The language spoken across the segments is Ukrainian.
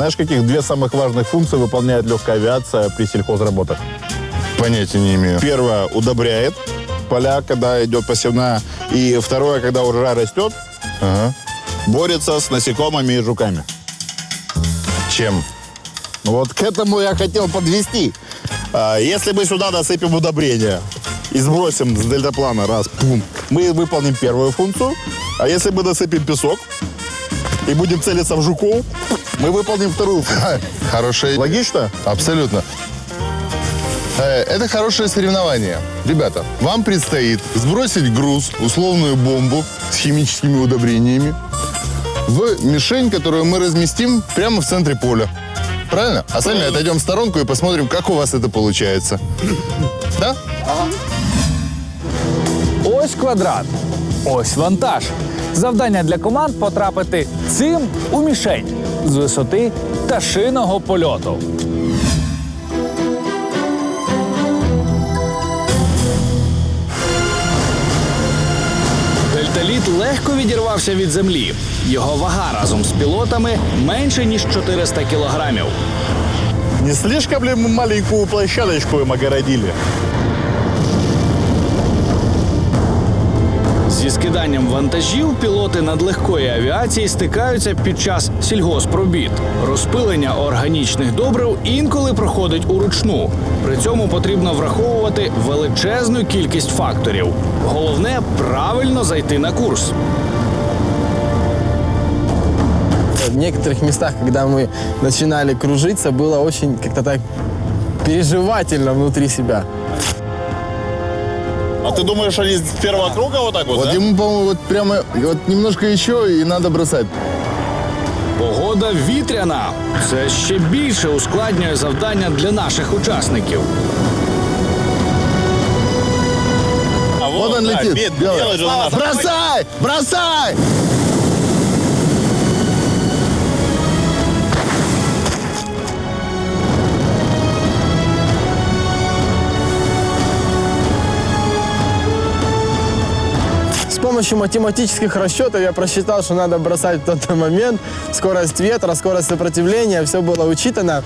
Знаешь, каких две самых важных функции выполняет легкая авиация при сельхозработах? Понятия не имею. Первое, удобряет поля, когда идет посевная. И второе, когда урожай растет, Ага. борется с насекомыми и жуками. Чем? Ну вот к этому я хотел подвести. А, Если мы сюда насыпем удобрения и сбросим с дельтаплана раз, пум, мы выполним первую функцию. А если мы насыпем песок и будем целиться в жуков, мы выполним вторую функцию. Хорошая. Логично? Абсолютно. Э, Это хорошее соревнование. Ребята, вам предстоит сбросить груз, условную бомбу с химическими удобрениями в мишень, которую мы разместим прямо в центре поля. Правильно? А сами отойдем в сторонку и посмотрим, как у вас это получается. Да? Ось квадрат, ось вантаж. Завдання для команд потрапити цим у мішень з висоти пташиного польоту. Дельталіт легко відірвався від землі. Його вага разом з пілотами менше ніж 400 кілограмів. Не слишком ли маленькую площадочку им огородили? Зі скиданням вантажів пілоти надлегкої авіації стикаються під час сільгоспробіт. Розпилення органічних добрив інколи проходить уручну. При цьому потрібно враховувати величезну кількість факторів. Головне правильно зайти на курс. В некоторых местах, когда мы начинали кружиться, было очень как-то так переживательно внутри себя. А ты думаешь, они с первого круга вот так вот, Вот да? ему, по-моему, вот прямо вот немножко еще и надо бросать. Погода вітряна. Це ще більше ускладнює завдання для наших учасників. А Вот он да, летит. бед- Белый. белый же наш. Бросай! Бросай! Помощью математических расчетов я просчитал, что надо бросать в тот момент. Скорость ветра, скорость сопротивления, все было учитано,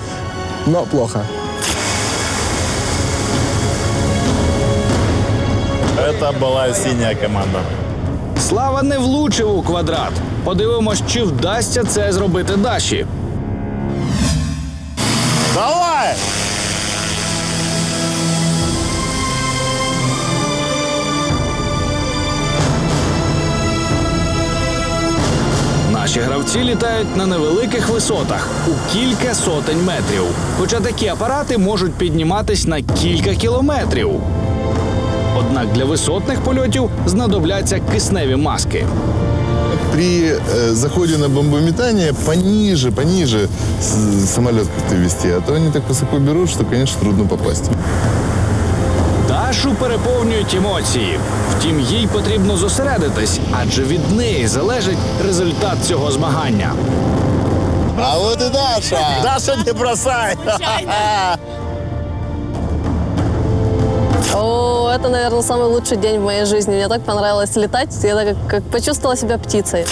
но плохо. Это была синяя команда. Слава не влучив у квадрат. Подивимось, чи вдасться це зробити Даші. Давай! Наші гравці літають на невеликих висотах у кілька сотень метрів. Хоча такі апарати можуть підніматись на кілька кілометрів. Однак для висотних польотів знадобляться кисневі маски. При э, заходе на бомбометание пониже, пониже с- самолет как-то вести, а то они так высоко берут, что, конечно, трудно попасть. Дашу переповнюють емоції. Втім, їй потрібно зосередитись, адже від неї залежить результат цього змагання. А вот и Даша! Даша, не бросай! О, это, наверное, самый лучший день в моей жизни. Мне так понравилось летать. Я так как, как почувствовала себя птицей.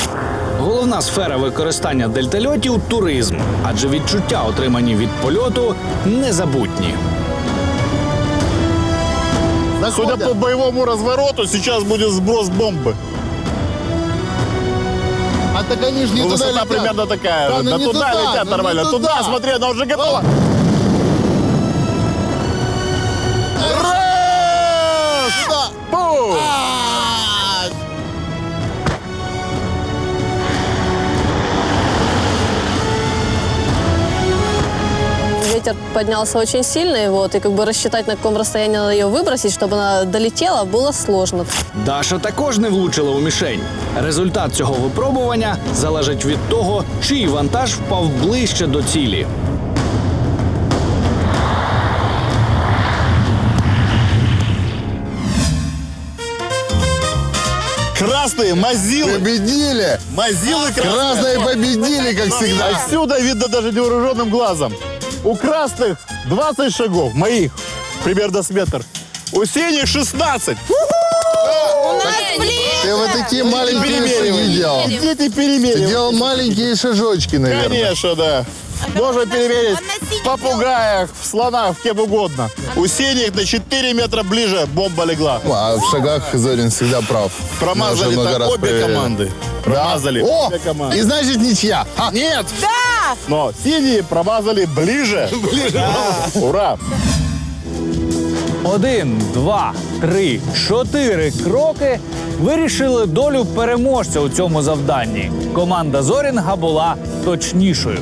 Головна сфера використання дельтальотів туризм, адже відчуття, отримані від польоту, незабутні. Судя по боевому развороту, сейчас будет сброс бомбы. А так они же не Ну, туда высота летят. примерно такая. Да, Да туда туда, летят ну нормально. Туда, туда. смотри, она уже готова. Раз! Ветер поднялся очень сильный, вот, и как бы рассчитать, на каком расстоянии надо ее выбросить, чтобы она долетела, было сложно. Даша також не влучила у мішень. Результат цього випробування залежить від того, чий вантаж впав ближче до цілі. Красные мазилы. Победили! Мазилы Красные победили, как всегда. Отсюда видно даже невооруженным глазом. У красных 20 шагов, моих, примерно с метр. У синих 16. Ты вот такие маленькие шаги делал. Где ты Ты перемериваешь? делал маленькие шажочки, наверное. Конечно, да. Можно перемерить в попугаях, в слонах, в кем угодно. У синих на 4 метра ближе бомба легла. А в шагах Зорин всегда прав. Промазали так обе команды. Да? Промазали О, обе команды. и значит ничья. А, Нет, Да! Но синие промазали ближе. Ближе. Ура. Один, два, три, чотири кроки вирішили долю переможця у цьому завданні. Команда Зорінга була точнішою.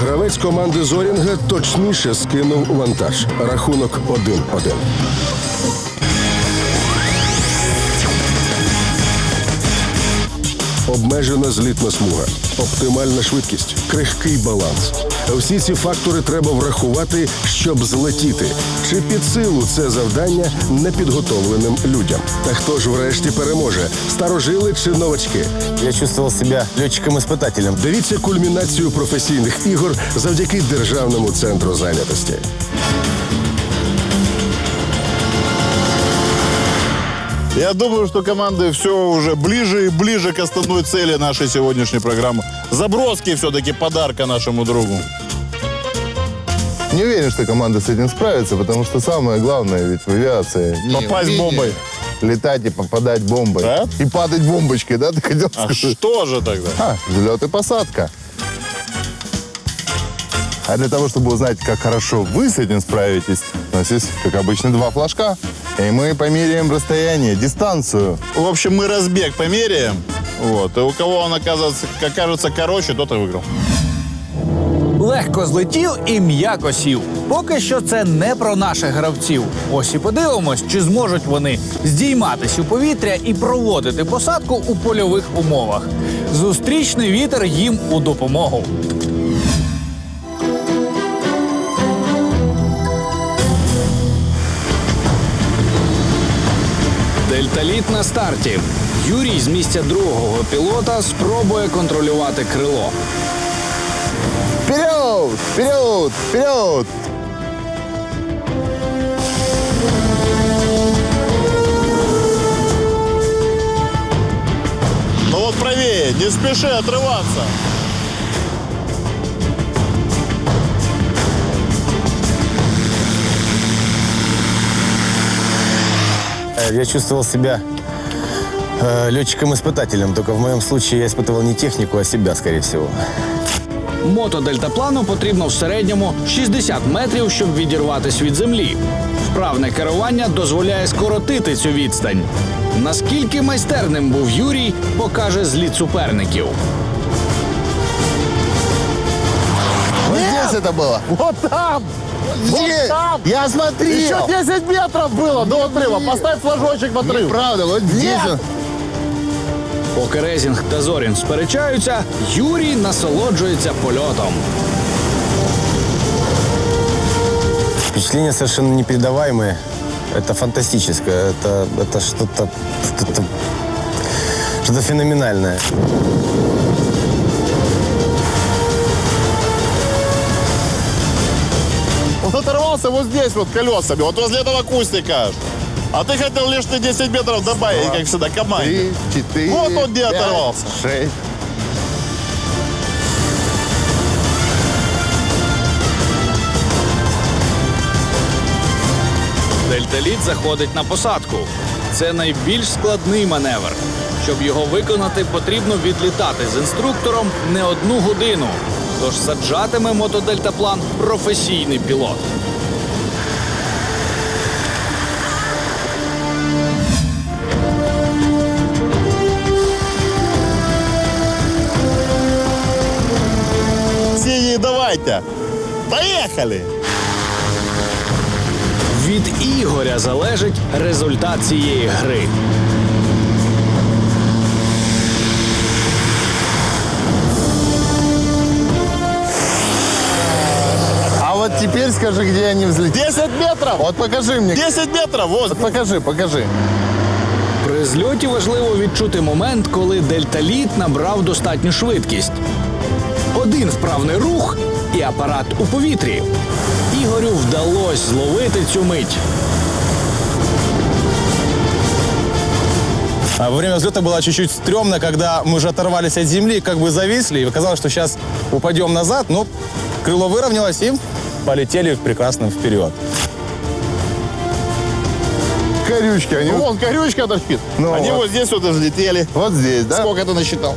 Гравець команди Зорінга точніше скинув вантаж. Рахунок 1-1. Обмежена злітна смуга, оптимальна швидкість, крихкий баланс. Всі ці фактори треба врахувати, щоб злетіти. Чи під силу це завдання непідготовленим людям? Та хто ж врешті переможе? Старожили чи новачки? Я чувствовал себя летчиком-испытателем. Дивіться кульмінацію професійних ігор завдяки Державному центру зайнятості. Я думаю, что команды все уже ближе и ближе к основной цели нашей сегодняшней программы. Заброски все-таки подарка нашему другу. Не уверен, что команда с этим справится, потому что самое главное ведь в авиации... не Попасть умение бомбой. Летать и попадать бомбой. Да? И падать бомбочкой, да, ты хотел А сказать? что же тогда? А, взлет и посадка. А для того, чтобы узнать, как хорошо вы с этим справитесь, у нас есть, как обычно, два флажка. И мы померяем расстояние, дистанцию. В общем, мы разбег померяем. Вот. И у кого он оказывается, окажется короче, тот и выиграл. Легко злетів і м'яко сів. Поки що це не про наших гравців. Ось і подивимось, чи зможуть вони здійматись у повітря і проводити посадку у польових умовах. Зустрічний вітер їм у допомогу. Дельталіт на старті. Юрій з місця другого пілота спробує контролювати крило. Вперед! Вперед! Вперед! Ну вот правее, не спеши отрываться. Я чувствовал себя э, летчиком-испытателем. Только в моем случае я испытывал не технику, а себя, скорее всего. Мотодельтаплану потрібно в середньому 60 метрів, щоб відірватися від землі. Вправне керування дозволяє скоротити цю відстань. Наскільки майстерним був Юрій, покаже зліт суперників. Вот здесь это было. Вот там! Где? там! Я смотрел. Еще 10 метров было до отрыва. Поставь флажочек в отрыв. Правда, вот здесь он. Поки Резінг та Зорін сперечаються, Юрій насолоджується польотом. Впечатления совершенно непередаваемые. Это фантастическое. Это, это что-то... Что-то что феноменальное. Он оторвался вот здесь вот колесами, вот возле этого кустика. А ты хотел лишние 10 метров добавить, как всегда, команде. Три, четыре, Вот он где пять, оторвался. Шесть. Дельталіт заходить на посадку. Це найбільш складний маневр. Щоб його виконати, потрібно відлітати з інструктором не одну годину. Тож саджатиме мотодельтаплан професійний пілот. Синие, давайте. Поехали! Від Ігоря залежить результат цієї гри. теперь скажи, где они взлетели. 10 метров! Вот покажи мне. 10 метров! Вот. Вот покажи, покажи. При зльоті важливо відчути момент, коли дельталіт набрав достатню швидкість. Один вправний рух і апарат у повітрі. Ігорю вдалося зловити цю мить. А во время взлета было чуть-чуть стрёмно, когда мы уже оторвались от земли, как бы зависли, и казалось, что сейчас упадем назад, но крыло выровнялось и полетели прекрасно вперед. Корючки, они вот, Вон, корючка торчит. Ну Они вот. вот здесь вот взлетели. вот здесь, да? Сколько ты насчитал?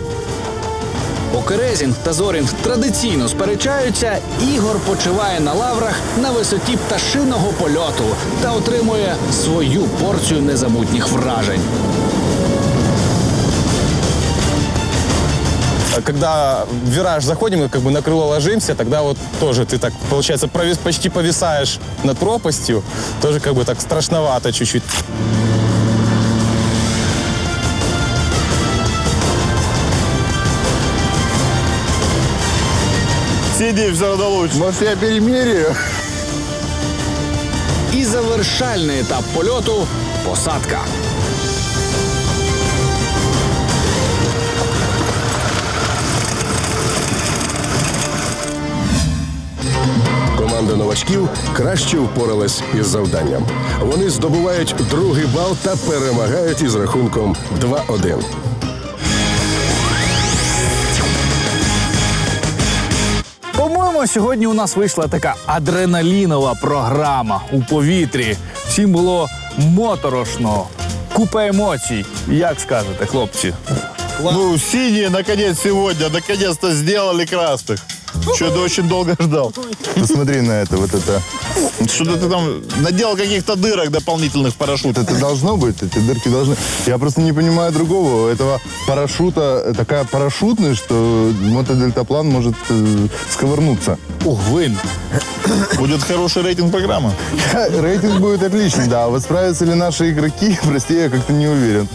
Поки Резінг та Зорінг традиційно сперечаються, Ігор почиває на лаврах на висоті пташиного польоту та отримує свою порцію незабутніх вражень. Когда в вираж заходим и как бы на крыло ложимся, тогда вот тоже ты так, получается, провис- почти повисаешь над пропастью. Тоже как бы так страшновато чуть-чуть. Сиди, все равно лучше. Может, я перемеряю? І завершальний етап польоту посадка. Новачків краще впоралась із завданням. Вони здобувають другий бал та перемагають із рахунком 2-1. По-моєму, сьогодні у нас вийшла така адреналінова програма у повітрі. Всім було моторошно, купа емоцій. Як скажете, хлопці? Ну, синие, наконец, сегодня, наконец-то сделали красных. Что-то очень долго ждал. Посмотри на это, вот это. Что-то ты там наделал каких-то дырок дополнительных в парашют. Это должно быть, эти дырки должны. Я просто не понимаю другого. Этого парашюта такая парашютность, что мотодельтаплан может э, сковырнуться. Ух, вин. Будет хороший рейтинг программы. Рейтинг будет отличный, да. А вот справятся ли наши игроки, прости, я как-то не уверен.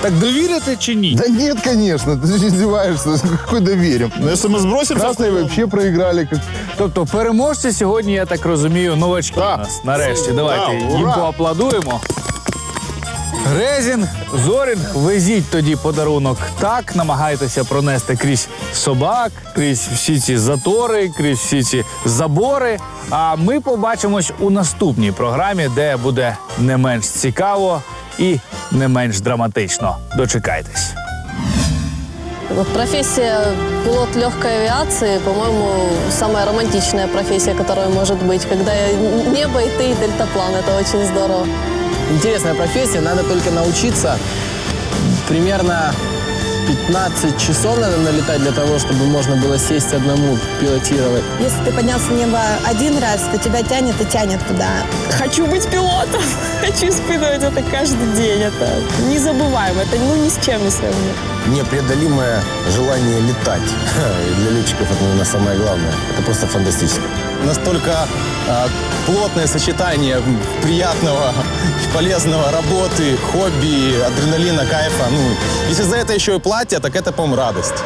Так довіряте чи ні? Да нет, конечно, ты же издеваешься. Какой доверим? Но если мы сбросим... Красные вообще проиграли. Как... Тобто переможці сьогодні, я так розумію, новачки Да. у нас. Нарешті, давайте Да, їм ура! поаплодуємо. Резінг, Зорінг, везіть тоді подарунок так, намагайтеся пронести крізь собак, крізь всі ці затори, крізь всі ці забори. А ми побачимось у наступній програмі, де буде не менш цікаво і не менш драматично. Дочекайтесь. Вот Профессия пилот легкой авиации, по-моему, самая романтичная профессия, которая может быть. Когда небо и ты, и дельтаплан. Это очень здорово. Интересная профессия, надо только научиться. Примерно 15 часов надо налетать для того, чтобы можно было сесть одному, пилотировать. Если ты поднялся в небо один раз, то тебя тянет и тянет туда. Хочу быть пилотом. Хочу испытывать это каждый день. Это незабываемо. Это ну, ни с чем не сравнимо. Непреодолимое желание летать. И для летчиков это, наверное, самое главное. Это просто фантастически. Настолько а, плотное сочетание приятного, полезного работы, хобби, адреналина, кайфа. Ну, если за это еще и платят, так это, по-моему, радость.